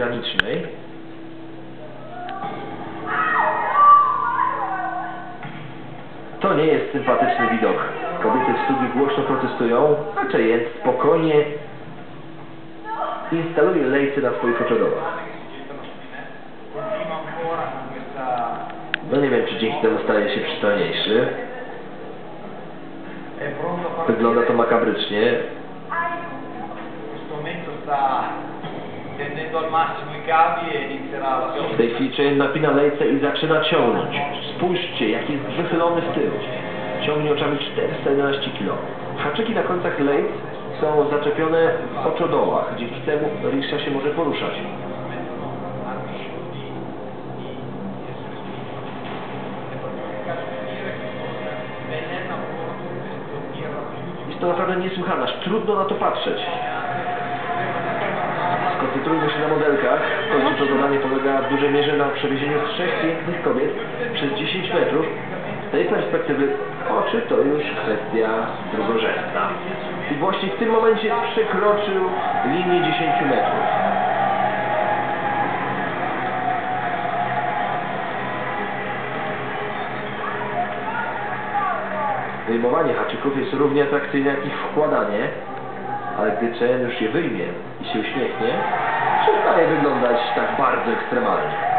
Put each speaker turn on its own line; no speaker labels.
granicznej. To nie jest sympatyczny widok. Kobiety w studiu głośno protestują, a klient spokojnie instaluje lejce na swoich oczodołach. No nie wiem, czy dzięki temu staje się przystojniejszy. Wygląda to makabrycznie.
Tendendo al massimo i cavi e inizierà la
W tej chwili klient napina lejce i zaczyna ciągnąć. Spójrzcie, jaki jest wychylony w tył. Ciągnie oczami 411 kg. Haczyki na końcach lejc są zaczepione w oczodołach. Dzięki temu riksza się może poruszać. Jest to naprawdę niesłychane, aż trudno na to patrzeć. Na modelkach. To, to zadanie polega w dużej mierze na przewiezieniu trzech pięknych kobiet przez 10 metrów. Z tej perspektywy oczy to już kwestia drugorzędna. I właśnie w tym momencie przekroczył linię 10 metrów. Wyjmowanie haczyków jest równie atrakcyjne jak ich wkładanie, ale gdy Chen już je wyjmie i się uśmiechnie, wyglądać tak bardzo ekstremalnie.